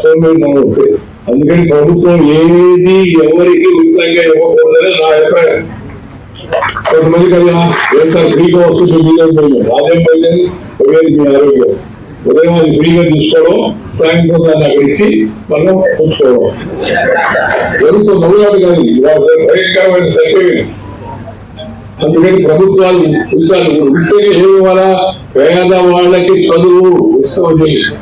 సోమరితనం అందుకని ప్రభుత్వం ఏది ఎవరికి ఉచితంగా ఇవ్వకూడదని నా అభిప్రాయం. కొంతమంది కదా ఏం ఫ్రీగా వస్తుంది మీదే రాజ్యం అదేం పోయింది మీ ఆరోగ్యం ఉదయం అది ఫ్రీగా తీసుకోవడం సాయంత్రం దాన్ని అక్కడ ఇచ్చి మనం ఉంచుకోవడం. జరుగుతున్న మొదలు కాదు ఇవాళ భయంకరమైన సత్యమే అందుకని ప్రభుత్వాలు ఉచితాలు ఉచితంగా ఏమి ఇవ్వాలా? పేద వాళ్ళకి చదువు ఉత్సవం చేయాలి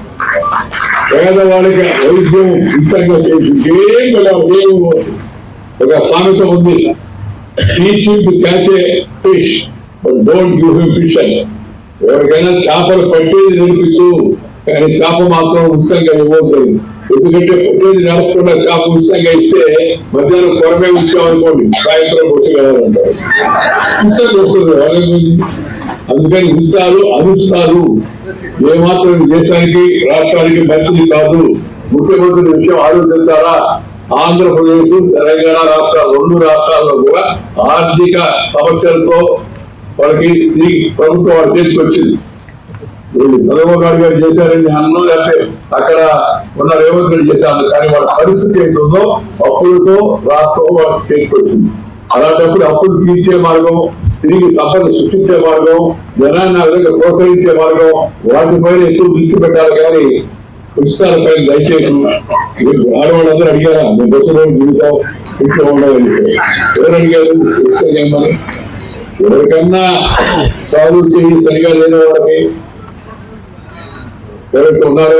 పేదవాడికి వైద్యం ఉచితంగా చేసి ఏం కదా ఏం ఒక సామెత ఉంది. Teaching to fish but don't give him fish అని ఎవరికైనా చేపలు పట్టేది నేర్పించు కానీ చేప మాత్రం ఉచితంగా ఇవ్వద్దు ఎందుకంటే పట్టేది నడపకుండా చేప ఉచితంగా ఇస్తే మధ్యాహ్నం కొరమే ఉంచామనుకోండి సాయంత్రం వచ్చి కావాలంటారు ఉచితంగా వస్తుంది వాళ్ళకి అందుకని హింసాలు అహింసాలు ఏమాత్రం దేశానికి రాష్ట్రానికి మంచిది కాదు. ముఖ్యమంత్రి విషయం ఆలోచించాలా? ఆంధ్రప్రదేశ్ తెలంగాణ రాష్ట్రాలు రెండు రాష్ట్రాల్లో కూడా ఆర్థిక సమస్యలతో వాళ్ళకి ప్రభుత్వం వారు తీసుకొచ్చింది వీళ్ళు చంద్రబాబు గారు చేశారని అన్నం లేకపోతే అక్కడ ఉన్న రేవంత్ రెడ్డి చేశారు. కానీ వాళ్ళ పరిస్థితి ఏంటుందో అప్పులతో రాష్ట్రం వాళ్ళ చేతికి అలాంటప్పుడు అప్పులు తీర్చే మార్గం తిరిగి సంపద సృష్టించే మార్గం జనాన్ని విధంగా ప్రోత్సహించే మార్గం వాటిపైన ఎక్కువ దృష్టి పెట్టాలి కానీ ఉచితాలపై దయచేసి మీరు ఆడవాళ్ళందరూ అడిగారా? మేము బస్సులో జీవితం ఇంట్లో ఉండవాలి ఎవరు అడిగారు? ఉచితం ఎవరికన్నా సాగు చేయి సరిగా లేని వాళ్ళకి ఎవరైతే ఉన్నారో